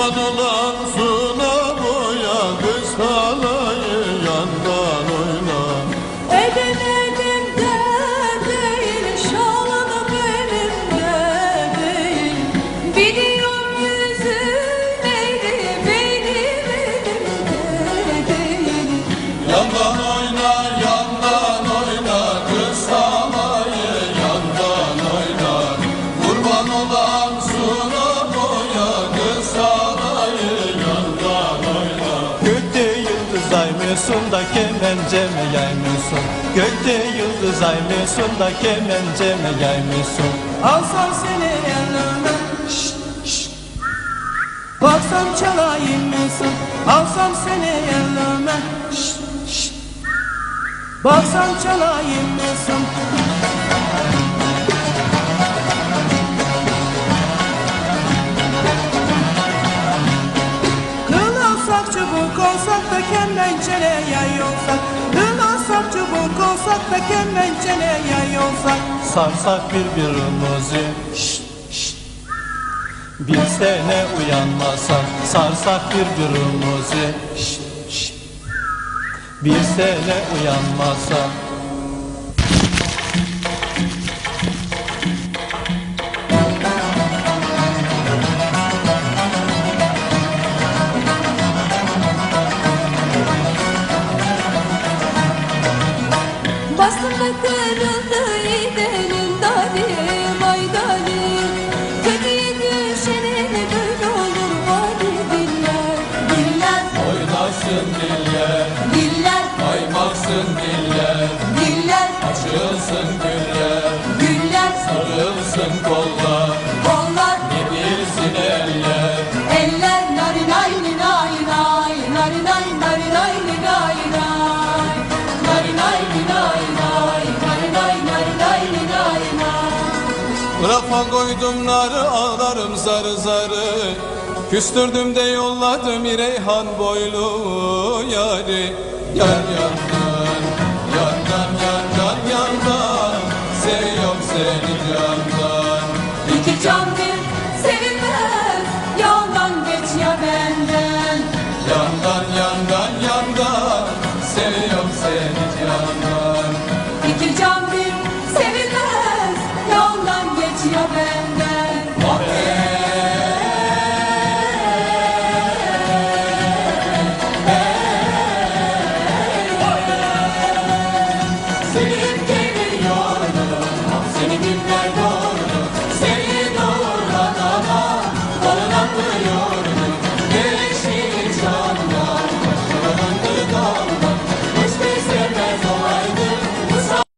Kurban yıldız ay mısın da kemence mi yay mısın? Gökte yıldız ay mısın da kemence mi yay mısın? Alsam seni şşt. Baksam çalayım mısın Alsam seni yanıma. Baksam çalayım mısın olsak da kemençele yay olsak Kıl olsak çubuk olsak da kemençele yay olsak Sarsak birbirimizi şşt, şşt. Bir sene uyanmasak sarsak birbirimizi şşt, şşt. Bir sene uyanmasak Bastım ve kırıldı gidelim dalim ay dalim Kötüye düşenin böyle olur hadi diller Diller, Oynasın diller, diller, kaymaksın diller, diller, açılsın güller Rafa koydum narı ağlarım zarı zarı. Küstürdüm de yolladım İreyhan boylu yari. Yar yandı